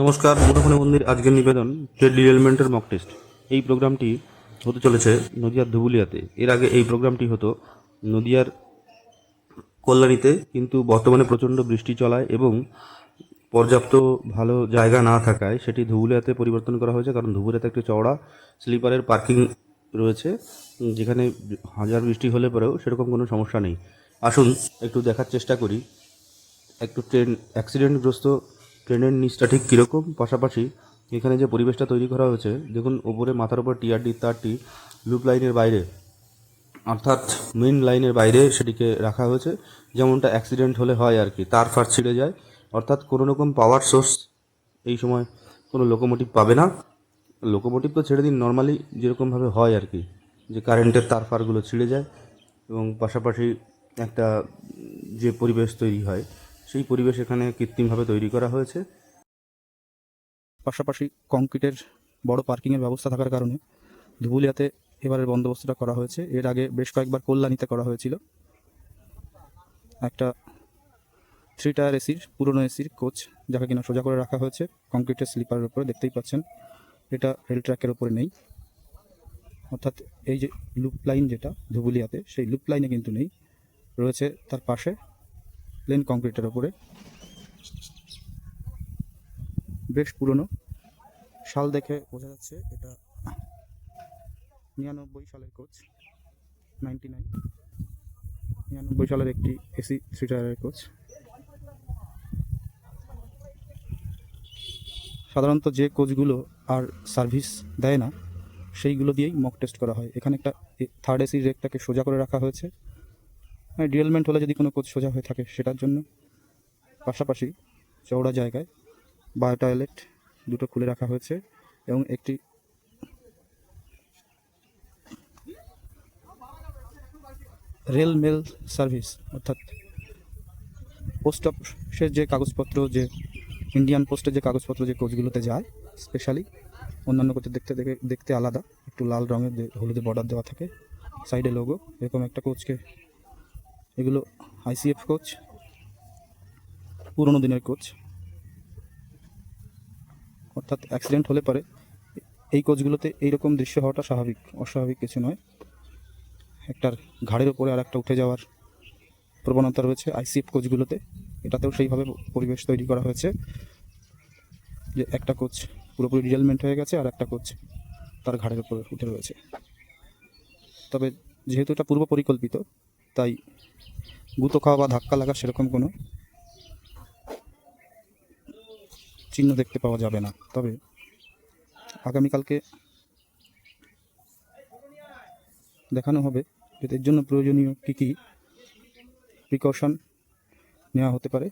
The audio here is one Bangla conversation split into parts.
নমস্কার, মুঠোফোনে মন্দির আজকের নিবেদন ট্রেড ডিরেলমেন্টের মক টেস্ট এই প্রোগ্রামটি হতে চলেছে নদিয়ার ধুবুলিয়াতে। এর আগে এই প্রোগ্রামটি হতো নদিয়ার কল্যাণীতে, কিন্তু বর্তমানে প্রচণ্ড বৃষ্টি চলায় এবং পর্যাপ্ত ভালো জায়গা না থাকায় সেটি ধুবুলিয়াতে পরিবর্তন করা হয়েছে। কারণ ধুবুলিয়াতে একটি চওড়া স্লিপারের পার্কিং রয়েছে, যেখানে হাজার বৃষ্টি হলে পরেও সেরকম কোনো সমস্যা নেই। আসুন, একটু দেখার চেষ্টা করি। একটু ট্রেন অ্যাক্সিডেন্টগ্রস্ত ট্রেনের নিচটা ঠিক কীরকম? পাশাপাশি এখানে যে পরিবেশটা তৈরি করা হয়েছে, দেখুন ওপরে মাথার উপর টিআরডি তারটি লুপ লাইনের বাইরে, অর্থাৎ মেন লাইনের বাইরে সেটিকে রাখা হয়েছে। যেমনটা অ্যাক্সিডেন্ট হলে হয় আর কি, তার ফার ছিঁড়ে যায়। অর্থাৎ কোনো রকম পাওয়ার সোর্স এই সময় কোনো লোকোমোটিভ পাবে না। লোকোমোটিভ তো ছেড়ে দিন, নর্মালি যেরকমভাবে হয় আর কি, যে কারেন্টের তার ফারগুলো ছিঁড়ে যায় এবং পাশাপাশি একটা যে পরিবেশ তৈরি হয় সেই পরিবেশ এখানে কৃত্রিমভাবে তৈরি করা হয়েছে। পাশাপাশি কংক্রিটের বড় পার্কিংয়ের ব্যবস্থা থাকার কারণে ধুবুলিয়াতে এবারের বন্দোবস্তটা করা হয়েছে। এর আগে বেশ কয়েকবার কল্যাণীতে করা হয়েছিল। একটা থ্রি টায়ার এসির, পুরনো এসির কোচ যাকে কিনা সোজা করে রাখা হয়েছে। কংক্রিটের স্লিপারের উপরে দেখতেই পাচ্ছেন, এটা রেল ট্র্যাকের উপরে নেই। অর্থাৎ এই যে লুপ লাইন যেটা ধুবুলিয়াতে, সেই লুপ লাইনে কিন্তু নেই। রয়েছে তার পাশে প্লেন কংক্রিটের ওপরে। বেশ পুরনো। সাল দেখে বোঝা যাচ্ছে এটা নিরানব্বই সালের কোচ, নাইনটি নাইন। নিরানব্বই সালের একটি এসি থ্রি টায়ারের কোচ। সাধারণত যে কোচগুলো আর সার্ভিস দেয় না, সেইগুলো দিয়েই মক টেস্ট করা হয়। এখানে একটা থার্ড এসি রেকটাকে সোজা করে রাখা হয়েছে। ডিরেলমেন্ট হলে যদি কোনো কোচ সোজা হয়ে থাকে সেটার জন্য। পাশাপাশি চওড়া জায়গায় বায়ো টয়লেট দুটো খুলে রাখা হয়েছে এবং একটি রেল মেল সার্ভিস, অর্থাৎ পোস্ট অফিসের যে কাগজপত্র, যে ইন্ডিয়ান পোস্টের যে কাগজপত্র যে কোচগুলোতে যায়, স্পেশালি অন্যান্য কোচের দেখতে দেখে, দেখতে আলাদা, একটু লাল রঙের হলুদে বর্ডার দেওয়া থাকে সাইডে লোগো এরকম একটা কোচকে এগুলো আইসিএফ কোচ পুরোনো দিনের কোচ অর্থাৎ অ্যাক্সিডেন্ট হলে পরে এই কোচগুলোতে এইরকম দৃশ্য হওয়াটা স্বাভাবিক, অস্বাভাবিক কিছু নয়। একটার ঘাড়ের ওপরে আর একটা উঠে যাওয়ার প্রবণতা রয়েছে আইসিএফ কোচগুলোতে এটাতেও সেইভাবে পরিবেশ তৈরি করা হয়েছে যে একটা কোচ পুরোপুরি ডিটেলমেন্ট হয়ে গেছে আর একটা কোচ তার ঘাড়ের উপরে উঠে রয়েছে। তবে যেহেতু এটা পূর্ব পরিকল্পিত তাই গুঁতো খাওয়া বা ধাক্কা লাগা সেরকম কোনো চিহ্ন দেখতে পাওয়া যাবে না। তবে আগামীকালকে দেখানো হবে যে এর জন্য প্রয়োজনীয় কী কী প্রিকশন নেওয়া হতে পারে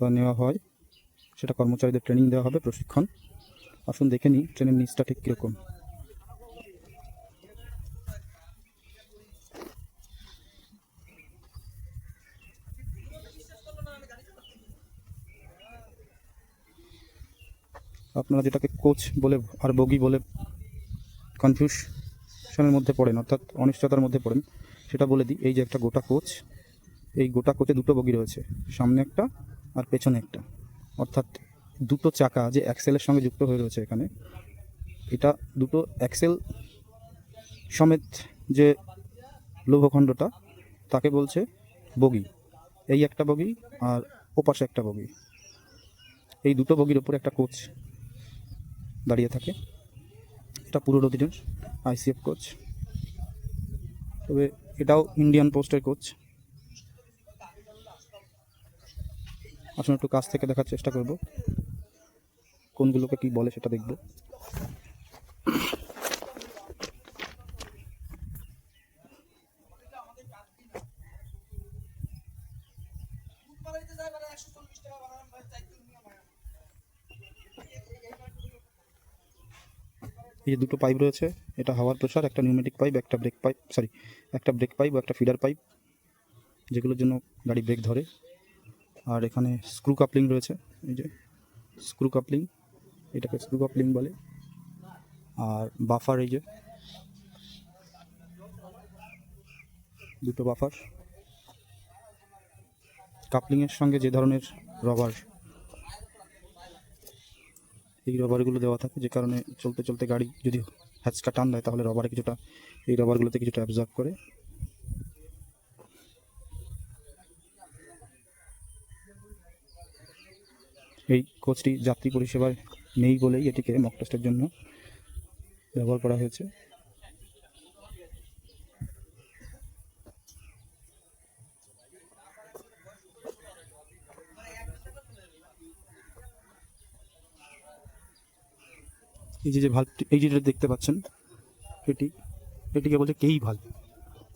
বা নেওয়া হয়, সেটা কর্মচারীদের ট্রেনিং দেওয়া হবে, প্রশিক্ষণ। আসুন দেখে নিই ট্রেনের নিচটা ঠিক কীরকম। আপনারা যেটাকে কোচ বলে আর বগি বলে কনফিউশনের মধ্যে পড়েন, অর্থাৎ অনিশ্চয়তার মধ্যে পড়েন, সেটা বলে দিই, এই যে একটা গোটা কোচ এই গোটা কোচে দুটো বগি রয়েছে, সামনে একটা আর পেছনে একটা। অর্থাৎ দুটো চাকা যে অ্যাক্সেলের সঙ্গে যুক্ত হয়ে রয়েছে এখানে, এটা দুটো অ্যাক্সেল সমেত যে লৌহখণ্ডটা তাকে বলছে বগি। এই একটা বগি আর ওপাশে একটা বগি। এই দুটো বগির ওপরে একটা কোচ দাঁড়িয়ে থাকে। এটা পুরো দিনের আইসিএফ কোচ তবে এটাও ইন্ডিয়ান পোস্টের কোচ আসলে একটু কাছ থেকে দেখার চেষ্টা করব। কোনগুলোকে কি বলে সেটা দেখব। এই যে দুটো পাইপ রয়েছে, এটা হাওয়ার প্রেশার একটা নিউমেটিক পাইপ একটা ব্রেক পাইপ সরি একটা ব্রেক পাইপ একটা ফিডার পাইপ যেগুলোর জন্য গাড়ি ব্রেক ধরে। আর এখানে স্ক্রু কাপলিং রয়েছে, এই যে স্ক্রু কাপলিং এটাকে স্ক্রু কাপলিং বলে। আর বাফার এই যে দুটো বাফার কাপলিংয়ের সঙ্গে যে ধরনের রবার এই রবারগুলো দেওয়া থাকে, যে কারণে চলতে চলতে গাড়ি যদি হ্যাচকা টান দেয়, তাহলে রবারে কিছুটা, এই রবারগুলোতে কিছুটা অ্যাবজর্ব করে। এই কোচটি যাত্রী পরিষেবায় নেই বলেই এটিকে মক টেস্টের জন্য ব্যবহার করা হয়েছে। এই যে যে ভাল্বটি এই যেটা দেখতে পাচ্ছেন, এটি, এটিকে বলছে কেই ভাল্ব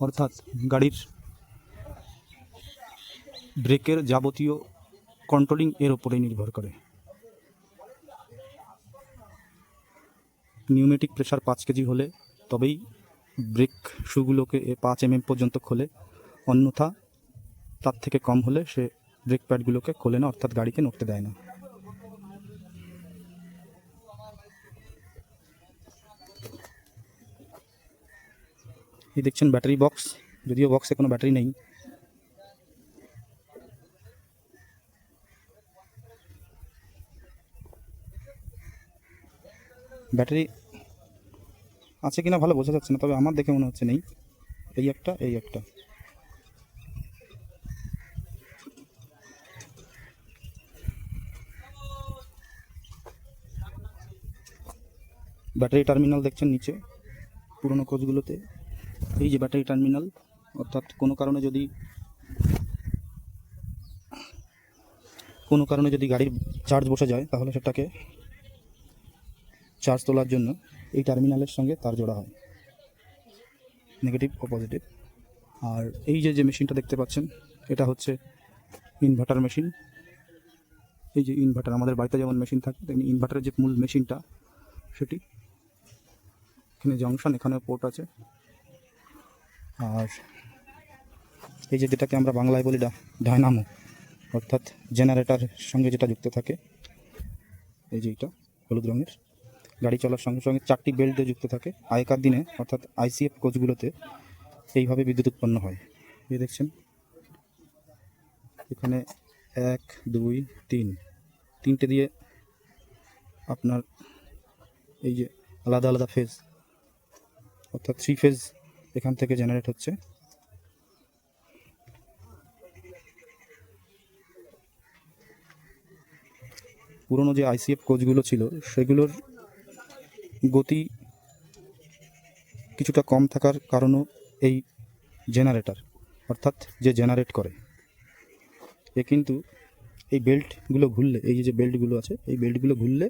অর্থাৎ গাড়ির ব্রেকের যাবতীয় কন্ট্রোলিং এর ওপরেই নির্ভর করে। নিউমেটিক প্রেশার পাঁচ কেজি হলে তবেই ব্রেক শুগুলোকে এ পাঁচ এম পর্যন্ত খোলে। অন্যথা তার থেকে কম হলে সে ব্রেক প্যাডগুলোকে খোলে না, অর্থাৎ গাড়িকে নড়তে দেয় না। এই দেখছেন ব্যাটারি বক্স যদিও বক্সে কোনো ব্যাটারি নেই। ব্যাটারি আছে কিনা ভালো বোঝা যাচ্ছে না, তবে আমার দেখে মনে হচ্ছে নেই। এই একটা এই একটা। ব্যাটারি টার্মিনাল দেখছেন নিচে, পুরোনো কোচগুলোতে এই যে ব্যাটারি টার্মিনাল, অর্থাৎ কোনো কারণে যদি, কোনো কারণে যদি গাড়ির চার্জ বসে যায়, তাহলে সেটাকে চার্জ তোলার জন্য এই টার্মিনালের সঙ্গে তার জোড়া হয়। নেগেটিভ ও পজিটিভ আর এই যে যে মেশিনটা দেখতে পাচ্ছেন, এটা হচ্ছে ইনভার্টার মেশিন এই যে ইনভার্টার আমাদের বাড়িতে যেমন মেশিন থাকে, তেমনি ইনভার্টারের যে মূল মেশিনটা সেটি এখানে জংশন এখানে পোর্ট আছে। আর এই যে যেটাকে আমরা বাংলায় বলি ডায়নামো, অর্থাৎ জেনারেটারের সঙ্গে যেটা যুক্ত থাকে, এই যে এটা হলুদ রঙের, গাড়ি চলার সঙ্গে সঙ্গে চারটি বেল্ট যুক্ত থাকে। আগেকার দিনে, অর্থাৎ আইসিএফ কোচগুলোতে এইভাবে বিদ্যুৎ উৎপন্ন হয়। এই দেখছেন, এখানে এক, দুই, তিন, তিনটে দিয়ে আপনার এই যে আলাদা আলাদা ফেজ অর্থাৎ থ্রি ফেজ এখান থেকে জেনারেট হচ্ছে। পুরনো যে আইসিএফ কোচগুলো ছিল, সেগুলোর গতি কিছুটা কম থাকার কারণও এই জেনারেটার অর্থাৎ যে জেনারেট করে। এ কিন্তু এই বেল্টগুলো ঘুরলে, এই যে বেল্টগুলো আছে, এই বেল্টগুলো ঘুরলে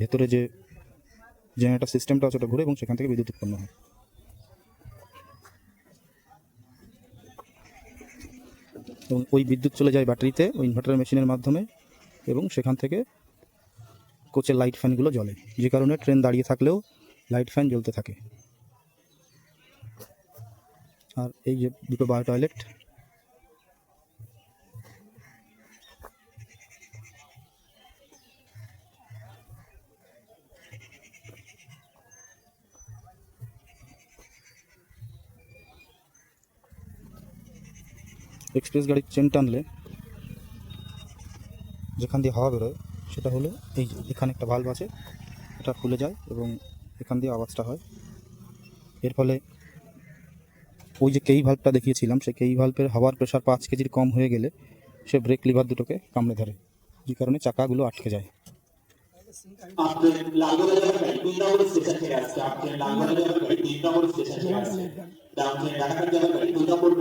ভেতরে যে জেনারেটার সিস্টেমটা আছে ওটা ঘুরে এবং সেখান থেকে বিদ্যুৎ উৎপন্ন হয়। এবং ওই বিদ্যুৎ চলে যায় ব্যাটারিতে, ওই ইনভার্টার মেশিনের মাধ্যমে এবং সেখান থেকে কোচের লাইট ফ্যানগুলো জ্বলে। যে কারণে ট্রেন দাঁড়িয়ে থাকলেও লাইট ফ্যান জ্বলতে থাকে। আর এই যে দুটো বায়ো টয়লেট এক্সপ্রেস গাড়ির চেন টানলে যেখান দিয়ে হাওয়া বেরোয়, সেটা হলো এই এখানে একটা ভাল্ব আছে, এটা খুলে যায় এবং এখান দিয়ে আওয়াজটা হয়। এর ফলে ওই যে কেই ভাল্বটা দেখিয়েছিলাম, সেই কেই ভাল্বের হাওয়ার প্রেশার পাঁচ কেজির কম হয়ে গেলে সে ব্রেক লিভার দুটোকে কামড়ে ধরে, যে কারণে চাকাগুলো আটকে যায়। স্টেশন